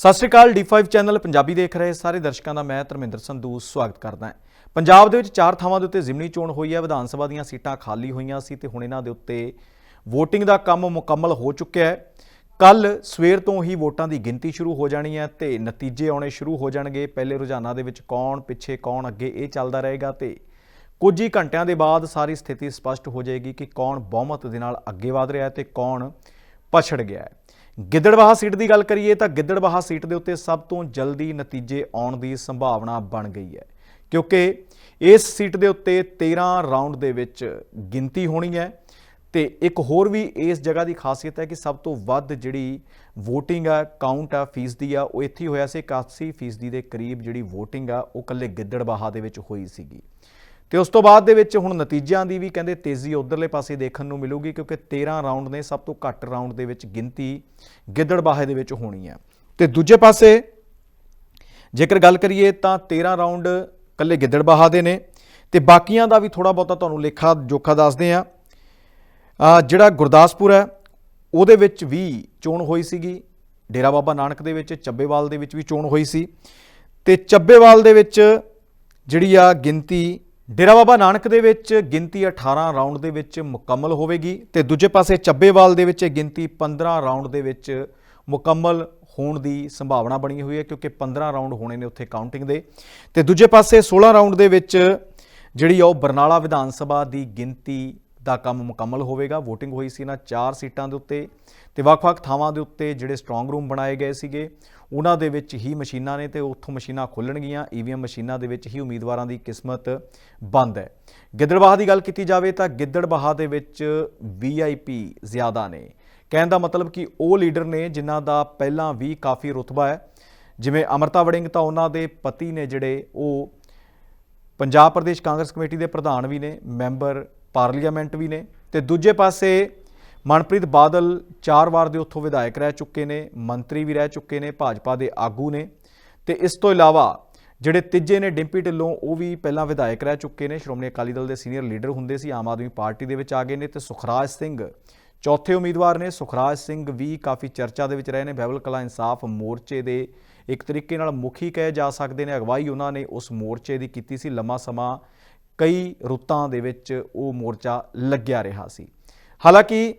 ਸਤਿ ਸ਼੍ਰੀ ਅਕਾਲ D5 channel Punjabi ਦੇਖ ਰਹੇ ਸਾਰੇ ਦਰਸ਼ਕਾਂ ਦਾ ਮੈਂ ਧਰਮਿੰਦਰ ਸੰਧੂ ਸਵਾਗਤ ਕਰਦਾ ਹਾਂ। ਪੰਜਾਬ ਦੇ ਵਿੱਚ ਚਾਰ ਥਾਵਾਂ ਦੇ ਉੱਤੇ ਜ਼ਿਮਨੀ ਚੋਣ ਹੋਈ ਹੈ, ਵਿਧਾਨ ਸਭਾ ਦੀਆਂ ਸੀਟਾਂ ਖਾਲੀ ਹੋਈਆਂ ਸੀ ਤੇ ਹੁਣ ਇਹਨਾਂ ਦੇ ਉੱਤੇ VOTING ਦਾ ਕੰਮ ਮੁਕੰਮਲ ਹੋ ਚੁੱਕਿਆ ਹੈ। ਕੱਲ ਸਵੇਰ ਤੋਂ ਹੀ ਵੋਟਾਂ ਦੀ ਗਿਣਤੀ ਸ਼ੁਰੂ ਹੋ ਜਾਣੀ ਹੈ ਤੇ ਨਤੀਜੇ ਆਉਣੇ ਸ਼ੁਰੂ ਹੋ ਜਾਣਗੇ। ਪਹਿਲੇ ਰੁਝਾਨਾਂ ਦੇ ਵਿੱਚ ਕੌਣ ਪਿੱਛੇ, ਕੌਣ ਅੱਗੇ ਇਹ ਚੱਲਦਾ ਰਹੇਗਾ ਤੇ ਕੁਝ ਹੀ ਘੰਟਿਆਂ ਦੇ ਬਾਅਦ ਸਾਰੀ ਸਥਿਤੀ ਸਪਸ਼ਟ ਹੋ ਜਾਏਗੀ ਕਿ ਕੌਣ ਬਹੁਮਤ ਦੇ ਨਾਲ ਅੱਗੇ ਵਧ ਰਿਹਾ ਹੈ ਤੇ ਕੌਣ ਪਛੜ ਗਿਆ ਹੈ। ਗਿੱਦੜਬਾਹਾ ਸੀਟ ਦੀ ਗੱਲ ਕਰੀਏ ਤਾਂ ਗਿੱਦੜਬਾਹਾ ਸੀਟ ਦੇ ਉੱਤੇ ਸਭ ਤੋਂ ਜਲਦੀ ਨਤੀਜੇ ਆਉਣ ਦੀ ਸੰਭਾਵਨਾ ਬਣ ਗਈ ਹੈ। ਕਿਉਂਕਿ ਇਸ ਸੀਟ ਦੇ ਉੱਤੇ 13 ਰਾਉਂਡ ਦੇ ਵਿੱਚ ਗਿਣਤੀ ਹੋਣੀ ਹੈ ਤੇ ਇੱਕ ਹੋਰ ਵੀ ਇਸ ਜਗ੍ਹਾ ਦੀ ਖਾਸੀਅਤ ਹੈ ਕਿ ਸਭ ਤੋਂ ਵੱਧ ਜਿਹੜੀ VOTING ਆ ਕਾਊਂਟ ਆ ਫੀਸਦੀ ਆ, ਉਹ ਇੱਥੇ ਹੀ ਹੋਇਆ ਸੀ। 81 ਫੀਸਦੀ ਦੇ ਕਰੀਬ ਜਿਹੜੀ VOTING ਆ, ਉਹ ਕੱਲੇ ਗਿੱਦੜਬਾਹਾ ਦੇ ਵਿੱਚ ਹੋਈ ਸੀਗੀ। ਤੇ ਉਸ ਤੋਂ ਬਾਅਦ ਦੇ ਵਿੱਚ ਹੁਣ ਨਤੀਜਿਆਂ ਦੀ ਵੀ ਕਹਿੰਦੇ ਤੇਜ਼ੀ ਉਧਰਲੇ ਪਾਸੇ ਦੇਖਣ ਨੂੰ ਮਿਲੂਗੀ, ਕਿਉਂਕਿ 13 ਰਾਉਂਡ ਨੇ ਸਭ ਤੋਂ ਘੱਟ ਰਾਉਂਡ ਦੇ ਵਿੱਚ ਗਿਣਤੀ ਗਿੱਦੜਬਾਹੇ ਦੇ ਵਿੱਚ ਹੋਣੀ ਹੈ। ਤੇ ਦੂਜੇ ਪਾਸੇ ਜੇਕਰ ਗੱਲ ਕਰੀਏ ਤਾਂ 13 ਰਾਉਂਡ ਕੱਲੇ ਗਿੱਦੜਬਾਹਾ ਦੇ ਨੇ, ਤੇ ਬਾਕੀਆਂ ਦਾ ਵੀ ਥੋੜਾ ਬਹੁਤਾ ਤੁਹਾਨੂੰ ਲੇਖਾ ਜੋਖਾ ਦੱਸਦੇ ਆ, ਜਿਹੜਾ ਗੁਰਦਾਸਪੁਰ ਹੈ, ਉਹਦੇ ਵਿੱਚ ਵੀ ਚੋਣ ਹੋਈ ਸੀਗੀ। ਡੇਰਾ ਬਾਬਾ ਨਾਨਕ ਦੇ ਵਿੱਚ, ਚੱਬੇਵਾਲ ਦੇ ਵਿੱਚ ਵੀ ਚੋਣ ਹੋਈ ਸੀ। ਤੇ ਚੱਬੇਵਾਲ ਦੇ ਵਿੱਚ ਜਿਹੜੀ ਆ ਗਿਣਤੀ ਡੇਰਾ ਬਾਬਾ ਨਾਨਕ ਦੇ ਵਿੱਚ ਗਿਣਤੀ 18 ਰਾਉਂਡ ਦੇ ਵਿੱਚ ਮੁਕੰਮਲ ਹੋਵੇਗੀ ਤੇ ਦੂਜੇ ਪਾਸੇ ਚੱਬੇਵਾਲ ਦੇ ਵਿੱਚ ਇਹ ਗਿਣਤੀ 15 ਰਾਉਂਡ ਦੇ ਵਿੱਚ ਮੁਕੰਮਲ ਹੋਣ ਦੀ ਸੰਭਾਵਨਾ ਬਣੀ ਹੋਈ ਹੈ, ਕਿਉਂਕਿ 15 ਰਾਉਂਡ ਹੋਣੇ ਨੇ ਉੱਥੇ ਕਾਊਂਟਿੰਗ ਦੇ। ਤੇ ਦੂਜੇ ਪਾਸੇ 16 ਰਾਉਂਡ ਦੇ ਵਿੱਚ ਜਿਹੜੀ ਆ ਉਹ ਬਰਨਾਲਾ ਵਿਧਾਨ ਸਭਾ ਦੀ ਗਿਣਤੀ ਦਾ ਕੰਮ ਮੁਕੰਮਲ ਹੋਵੇਗਾ। VOTING ਹੋਈ ਸੀ ਨਾ ਚਾਰ ਸੀਟਾਂ ਦੇ ਉੱਤੇ ਤੇ ਵੱਖ-ਵੱਖ ਥਾਵਾਂ ਦੇ ਉੱਤੇ ਜਿਹੜੇ ਸਟਰੋਂਗ ਰੂਮ ਬਣਾਏ ਗਏ ਸੀਗੇ, ਉਹਨਾਂ ਦੇ ਵਿੱਚ ਹੀ ਮਸ਼ੀਨਾਂ ਨੇ ਤੇ ਉੱਥੋਂ ਮਸ਼ੀਨਾਂ ਖੁੱਲਣਗੀਆਂ। ਈਵੀਐਮ ਮਸ਼ੀਨਾਂ ਦੇ ਵਿੱਚ ਹੀ ਉਮੀਦਵਾਰਾਂ ਦੀ ਕਿਸਮਤ ਬੰਦ ਹੈ। ਗਿੱਦੜਬਾਹਾ ਦੀ ਗੱਲ ਕੀਤੀ ਜਾਵੇ ਤਾਂ ਗਿੱਦੜਬਾਹਾ ਦੇ ਵਿੱਚ VIP ਜ਼ਿਆਦਾ ਨੇ। ਕਹਿਣ ਦਾ ਮਤਲਬ ਕਿ ਉਹ ਲੀਡਰ ਨੇ ਜਿਨ੍ਹਾਂ ਦਾ ਪਹਿਲਾਂ ਵੀ ਕਾਫੀ ਰੁਤਬਾ ਹੈ। ਜਿਵੇਂ ਅਮਰਤਾ ਵੜਿੰਗ ਤਾਂ ਉਹਨਾਂ ਦੇ ਪਤੀ ਨੇ ਜਿਹੜੇ, ਉਹ ਪੰਜਾਬ ਪ੍ਰਦੇਸ਼ ਕਾਂਗਰਸ ਕਮੇਟੀ ਦੇ ਪ੍ਰਧਾਨ ਵੀ ਨੇ, ਮੈਂਬਰ ਪਾਰਲੀਮੈਂਟ ਵੀ ਨੇ ਤੇ ਦੂਜੇ ਪਾਸੇ ਮਨਪ੍ਰੀਤ ਬਾਦਲ ਚਾਰ ਵਾਰ ਦੇ ਉੱਥੋਂ ਵਿਧਾਇਕ ਰਹਿ ਚੁੱਕੇ ਨੇ, ਮੰਤਰੀ ਵੀ ਰਹਿ ਚੁੱਕੇ ਨੇ, ਭਾਜਪਾ ਦੇ ਆਗੂ ਨੇ ਤੇ ਇਸ ਤੋਂ ਇਲਾਵਾ ਜਿਹੜੇ ਤੀਜੇ ਨੇ ਡਿੰਪੀ ਢਿੱਲੋਂ, ਉਹ ਵੀ ਪਹਿਲਾਂ ਵਿਧਾਇਕ ਰਹਿ ਚੁੱਕੇ ਨੇ, ਸ਼੍ਰੋਮਣੀ ਅਕਾਲੀ ਦਲ ਦੇ ਸੀਨੀਅਰ ਲੀਡਰ ਹੁੰਦੇ ਸੀ, ਆਮ ਆਦਮੀ ਪਾਰਟੀ ਦੇ ਵਿੱਚ ਆ ਗਏ ਨੇ ਤੇ ਸੁਖਰਾਜ ਸਿੰਘ ਚੌਥੇ ਉਮੀਦਵਾਰ ਨੇ, ਸੁਖਰਾਜ ਸਿੰਘ ਵੀ ਕਾਫੀ ਚਰਚਾ ਦੇ ਵਿੱਚ ਰਹੇ ਨੇ, ਬਹਿਬਲ ਕਲਾ ਇਨਸਾਫ ਮੋਰਚੇ ਦੇ ਇੱਕ ਤਰੀਕੇ ਨਾਲ ਮੁਖੀ ਕਹੇ ਜਾ ਸਕਦੇ ਨੇ, ਅਗਵਾਈ ਉਹਨਾਂ ਨੇ ਉਸ ਮੋਰਚੇ ਦੀ ਕੀਤੀ ਸੀ, ਲੰਮਾ ਸਮਾਂ ਕਈ ਰੁੱਤਾਂ ਦੇ ਵਿੱਚ ਉਹ ਮੋਰਚਾ ਲੱਗਿਆ ਰਿਹਾ ਸੀ। ਹਾਲਾਂਕਿ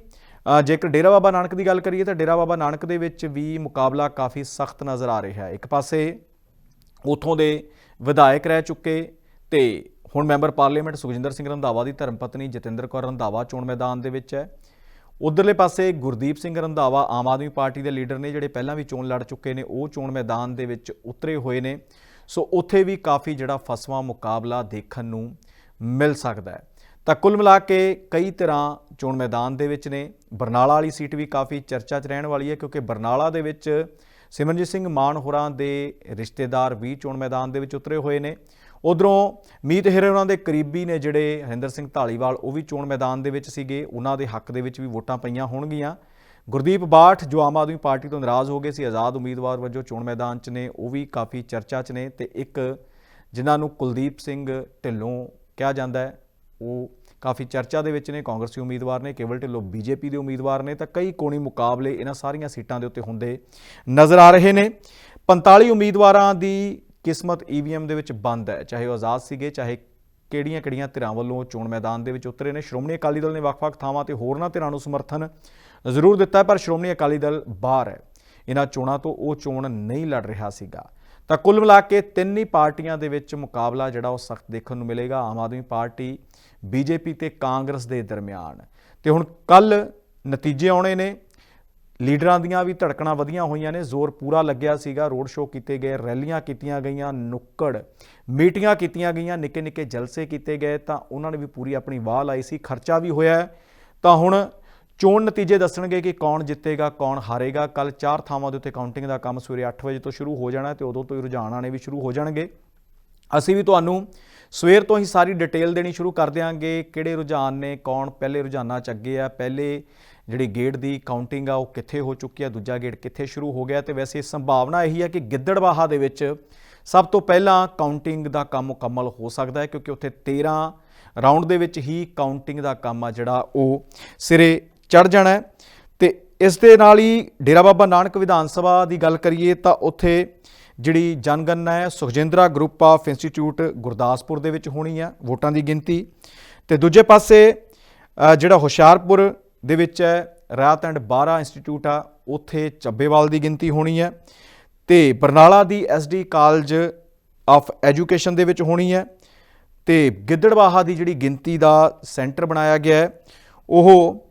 ਜੇਕਰ ਡੇਰਾ ਬਾਬਾ ਨਾਨਕ ਦੀ ਗੱਲ ਕਰੀਏ ਤਾਂ ਡੇਰਾ ਬਾਬਾ ਨਾਨਕ ਦੇ ਵਿੱਚ ਵੀ ਮੁਕਾਬਲਾ ਕਾਫੀ ਸਖਤ ਨਜ਼ਰ ਆ ਰਿਹਾ ਹੈ। ਇੱਕ ਪਾਸੇ ਉਥੋਂ ਦੇ ਵਿਧਾਇਕ ਰਹਿ ਚੁੱਕੇ ਤੇ ਹੁਣ ਮੈਂਬਰ ਪਾਰਲੀਮੈਂਟ ਸੁਖਜਿੰਦਰ ਸਿੰਘ ਰੰਧਾਵਾ ਦੀ ਧਰਮ ਪਤਨੀ ਜਤਿੰਦਰ ਕੌਰ ਰੰਧਾਵਾ ਚੋਣ ਮੈਦਾਨ ਦੇ ਵਿੱਚ ਹੈ। ਉਧਰਲੇ ਪਾਸੇ ਗੁਰਦੀਪ ਸਿੰਘ ਰੰਧਾਵਾ ਆਮ ਆਦਮੀ ਪਾਰਟੀ ਦੇ ਲੀਡਰ ਨੇ, ਜਿਹੜੇ ਪਹਿਲਾਂ ਵੀ ਚੋਣ ਲੜ ਚੁੱਕੇ ਨੇ, ਉਹ ਚੋਣ ਮੈਦਾਨ ਦੇ ਵਿੱਚ ਉਤਰੇ ਹੋਏ ਨੇ। ਸੋ ਉੱਥੇ ਵੀ ਕਾਫੀ ਜਿਹੜਾ ਫਸਵਾ ਮੁਕਾਬਲਾ ਦੇਖਣ ਨੂੰ ਮਿਲ ਸਕਦਾ ਹੈ। ਤਾਂ ਕੁੱਲ ਮਿਲਾ ਕੇ ਕਈ ਤਰ੍ਹਾਂ ਚੋਣ ਮੈਦਾਨ ਦੇ ਵਿੱਚ ਨੇ। ਬਰਨਾਲਾ ਵਾਲੀ ਸੀਟ ਵੀ ਕਾਫੀ ਚਰਚਾ 'ਚ ਰਹਿਣ ਵਾਲੀ ਹੈ ਕਿਉਂਕਿ ਬਰਨਾਲਾ ਦੇ ਵਿੱਚ ਸਿਮਰਨਜੀਤ ਸਿੰਘ ਮਾਨ ਹੋਰਾਂ ਦੇ ਰਿਸ਼ਤੇਦਾਰ ਵੀ ਚੋਣ ਮੈਦਾਨ ਦੇ ਵਿੱਚ ਉਤਰੇ ਹੋਏ ਨੇ। ਉਧਰੋਂ ਮੀਤ ਹਿਰੇ ਉਹਨਾਂ ਦੇ ਕਰੀਬੀ ਨੇ ਜਿਹੜੇ ਹਰਿੰਦਰ ਸਿੰਘ ਢਾਲੀਵਾਲ ਉਹ ਵੀ ਚੋਣ ਮੈਦਾਨ ਦੇ ਵਿੱਚ ਸੀਗੇ। ਉਹਨਾਂ ਦੇ ਹੱਕ ਦੇ ਵਿੱਚ ਵੀ ਵੋਟਾਂ ਪਈਆਂ ਹੋਣਗੀਆਂ। ਗੁਰਦੀਪ ਬਾਠ ਜੋ ਆਮ ਆਦਮੀ ਪਾਰਟੀ ਤੋਂ ਨਾਰਾਜ਼ ਹੋ ਗਏ ਸੀ, ਆਜ਼ਾਦ ਉਮੀਦਵਾਰ ਵਜੋਂ ਚੋਣ ਮੈਦਾਨ 'ਚ ਨੇ, ਉਹ ਵੀ ਕਾਫੀ ਚਰਚਾ 'ਚ ਨੇ ਤੇ ਇੱਕ ਜਿਨ੍ਹਾਂ ਨੂੰ ਕੁਲਦੀਪ ਸਿੰਘ ਢਿੱਲੋਂ ਕਿਹਾ ਜਾਂਦਾ ਹੈ, ਉਹ ਕਾਫੀ ਚਰਚਾ ਦੇ ਵਿੱਚ ਨੇ, ਕਾਂਗਰਸੀ ਉਮੀਦਵਾਰ ਨੇ, ਕੇਵਲ ਢਿੱਲੋਂ ਬੀਜੇਪੀ ਦੇ ਉਮੀਦਵਾਰ ਨੇ, ਤਾਂ ਕਈ ਕੋਣੀ ਮੁਕਾਬਲੇ ਇਹਨਾਂ ਸਾਰੀਆਂ ਸੀਟਾਂ ਦੇ ਉੱਤੇ ਹੁੰਦੇ ਨਜ਼ਰ ਆ ਰਹੇ ਨੇ। 45 ਉਮੀਦਵਾਰਾਂ ਦੀ ਕਿਸਮਤ ਈਵੀਐਮ ਦੇ ਵਿੱਚ ਬੰਦ ਹੈ, ਚਾਹੇ ਉਹ ਆਜ਼ਾਦ ਸੀਗੇ, ਚਾਹੇ ਕਿਹੜੀਆਂ-ਕਿਹੜੀਆਂ ਧਿਰਾਂ ਵੱਲੋਂ ਚੋਣ ਮੈਦਾਨ ਦੇ ਵਿੱਚ ਉਤਰੇ ਨੇ? ਸ਼੍ਰੋਮਣੀ ਅਕਾਲੀ ਦਲ ਨੇ ਵੱਖ-ਵੱਖ ਥਾਵਾਂ ਤੇ ਹੋਰਨਾਂ ਧਿਰਾਂ ਨੂੰ ਸਮਰਥਨ ਜ਼ਰੂਰ ਦਿੱਤਾ ਪਰ ਸ਼੍ਰੋਮਣੀ ਅਕਾਲੀ ਦਲ ਬਾਹਰ ਹੈ। ਇਹਨਾਂ ਚੋਣਾਂ ਤੋਂ ਉਹ ਚੋਣ ਨਹੀਂ ਲੜ ਰਿਹਾ ਸੀਗਾ। ਤਾਂ ਕੁੱਲ ਮਿਲਾ ਕੇ ਤਿੰਨ ਹੀ ਪਾਰਟੀਆਂ ਦੇ ਵਿੱਚ ਮੁਕਾਬਲਾ ਜਿਹੜਾ ਉਹ ਸਖਤ ਦੇਖਣ ਨੂੰ ਮਿਲੇਗਾ। ਆਮ ਆਦਮੀ ਪਾਰਟੀ, ਬੀਜੇਪੀ ਤੇ ਕਾਂਗਰਸ ਦੇ ਦਰਮਿਆਨ। ਤੇ ਹੁਣ ਕੱਲ ਨਤੀਜੇ ਆਉਣੇ ਨੇ। ਲੀਡਰਾਂ ਦੀਆਂ ਵੀ ਧੜਕਣਾਂ ਵਧੀਆਂ ਹੋਈਆਂ ਨੇ। ਜ਼ੋਰ ਪੂਰਾ ਲੱਗਿਆ ਸੀਗਾ। ਰੋਡ ਸ਼ੋਅ ਕੀਤੇ ਗਏ, ਰੈਲੀਆਂ ਕੀਤੀਆਂ ਗਈਆਂ, ਨੁੱਕੜ ਮੀਟਿੰਗਾਂ ਕੀਤੀਆਂ ਗਈਆਂ ਨਿੱਕੇ ਨਿੱਕੇ ਜਲਸੇ ਕੀਤੇ ਗਏ। ਤਾਂ ਉਹਨਾਂ ਨੇ ਵੀ ਪੂਰੀ ਆਪਣੀ ਵਾਹ ਲਾਈ ਸੀ। ਖਰਚਾ ਵੀ ਹੋਇਆ ਤਾਂ ਹੁਣ ਚੋਣ ਨਤੀਜੇ ਦੱਸਣਗੇ ਕਿ ਕੌਣ ਜਿੱਤੇਗਾ, ਕੌਣ ਹਾਰੇਗਾ। ਕੱਲ ਚਾਰ ਥਾਵਾਂ ਦੇ ਉੱਤੇ ਕਾਊਂਟਿੰਗ ਦਾ ਕੰਮ ਸਵੇਰੇ 8 ਵਜੇ ਤੋਂ ਸ਼ੁਰੂ ਹੋ ਜਾਣਾ ਹੈ ਤੇ ਉਦੋਂ ਤੋਂ ਹੀ ਰੁਝਾਨ ਆਣੇ ਵੀ ਸ਼ੁਰੂ ਹੋ ਜਾਣਗੇ। ਅਸੀਂ ਵੀ ਤੁਹਾਨੂੰ ਸਵੇਰ ਤੋਂ ਹੀ ਸਾਰੀ ਡਿਟੇਲ ਦੇਣੀ ਸ਼ੁਰੂ ਕਰ ਦਿਆਂਗੇ ਕਿਹੜੇ ਰੁਝਾਨ ਨੇ, ਕੌਣ ਪਹਿਲੇ ਰੁਝਾਨਾਂ ਚ ਅੱਗੇ ਆ, ਪਹਿਲੇ ਜਿਹੜੀ ਗੇਟ ਦੀ ਕਾਊਂਟਿੰਗ ਆ ਉਹ ਕਿੱਥੇ ਹੋ ਚੁੱਕੀ ਆ, ਦੂਜਾ ਗੇਟ ਕਿੱਥੇ ਸ਼ੁਰੂ ਹੋ ਗਿਆ ਤੇ ਵੈਸੇ ਸੰਭਾਵਨਾ ਇਹੀ ਹੈ ਕਿ ਗਿੱਦੜਬਾਹਾ ਦੇ ਵਿੱਚ ਸਭ ਤੋਂ ਪਹਿਲਾਂ ਕਾਊਂਟਿੰਗ ਦਾ ਕੰਮ ਮੁਕੰਮਲ ਹੋ ਸਕਦਾ ਹੈ ਕਿਉਂਕਿ ਉੱਥੇ 13 ਰਾਉਂਡ ਦੇ ਵਿੱਚ ਹੀ ਕਾਊਂਟਿੰਗ ਦਾ ਕੰਮ ਆ ਜਿਹੜਾ ਉਹ ਸਿਰੇ ਚੜ ਜਾਣਾ ਹੈ। ਤੇ ਇਸ ਦੇ ਨਾਲ ਹੀ ਡੇਰਾ ਬਾਬਾ ਨਾਨਕ ਵਿਧਾਨ ਸਭਾ ਦੀ ਗੱਲ ਕਰੀਏ ਤਾਂ ਉੱਥੇ ਜਿਹੜੀ ਜਨਗਣਨਾ ਹੈ, Sukhjindra group of institute Gurdaspur ਦੇ ਵਿੱਚ ਹੋਣੀ ਹੈ ਵੋਟਾਂ ਦੀ ਗਿਣਤੀ। ਤੇ ਦੂਜੇ ਪਾਸੇ ਜਿਹੜਾ ਹੁਸ਼ਿਆਰਪੁਰ ਦੇ ਵਿੱਚ ਹੈ, ਰਾਤ ਐਂਡ 12 ਇੰਸਟੀਚਿਊਟ ਆ, ਉੱਥੇ ਚੱਬੇਵਾਲ ਦੀ ਗਿਣਤੀ ਹੋਣੀ ਹੈ। ਤੇ ਬਰਨਾਲਾ ਦੀ ਐਸਡੀ ਕਾਲਜ ਆਫ ਐਜੂਕੇਸ਼ਨ ਦੇ ਵਿੱਚ ਹੋਣੀ ਹੈ। ਤੇ ਗਿੱਦੜਵਾਹਾ ਦੀ ਜਿਹੜੀ ਗਿਣਤੀ ਦਾ ਸੈਂਟਰ ਬਣਾਇਆ ਗਿਆ ਹੈ, ਉਹ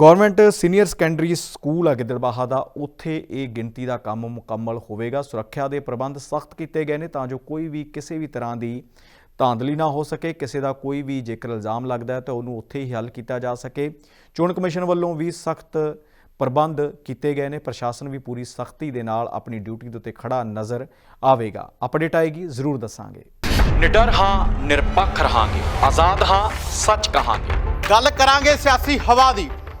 ਗਵਰਨਮੈਂਟ ਸੀਨੀਅਰ ਸੈਕੰਡਰੀ ਸਕੂਲ ਆ ਗਿੱਦੜਬਾਹਾ ਦਾ ਉੱਥੇ ਇਹ ਗਿਣਤੀ ਦਾ ਕੰਮ ਮੁਕੰਮਲ ਹੋਵੇਗਾ। ਸੁਰੱਖਿਆ ਦੇ ਪ੍ਰਬੰਧ ਸਖਤ ਕੀਤੇ ਗਏ ਨੇ ਤਾਂ ਜੋ ਕੋਈ ਵੀ ਕਿਸੇ ਵੀ ਤਰ੍ਹਾਂ ਦੀ ਧਾਂਦਲੀ ਨਾ ਹੋ ਸਕੇ ਕਿਸੇ ਦਾ ਕੋਈ ਵੀ ਜੇਕਰ ਇਲਜ਼ਾਮ ਲੱਗਦਾ ਹੈ ਤਾਂ ਉਹਨੂੰ ਉੱਥੇ ਹੀ ਹੱਲ ਕੀਤਾ ਜਾ ਸਕੇ। ਚੋਣ ਕਮਿਸ਼ਨ ਵੱਲੋਂ ਵੀ ਸਖਤ ਪ੍ਰਬੰਧ ਕੀਤੇ ਗਏ ਨੇ। ਪ੍ਰਸ਼ਾਸਨ ਵੀ ਪੂਰੀ ਸਖਤੀ ਦੇ ਨਾਲ ਆਪਣੀ ਡਿਊਟੀ ਦੇ ਉੱਤੇ ਖੜਾ ਨਜ਼ਰ ਆਵੇਗਾ। ਅਪਡੇਟ ਆਏਗੀ ਜ਼ਰੂਰ ਦੱਸਾਂਗੇ। ਨਿਡਰ ਹਾਂ ਨਿਰਪੱਖ ਰਹਾਂਗੇ। ਆਜ਼ਾਦ ਹਾਂ ਸੱਚ ਕਹਾਂਗੇ। ਗੱਲ ਕਰਾਂਗੇ ਸਿਆਸੀ ਹਵਾ ਦੀ।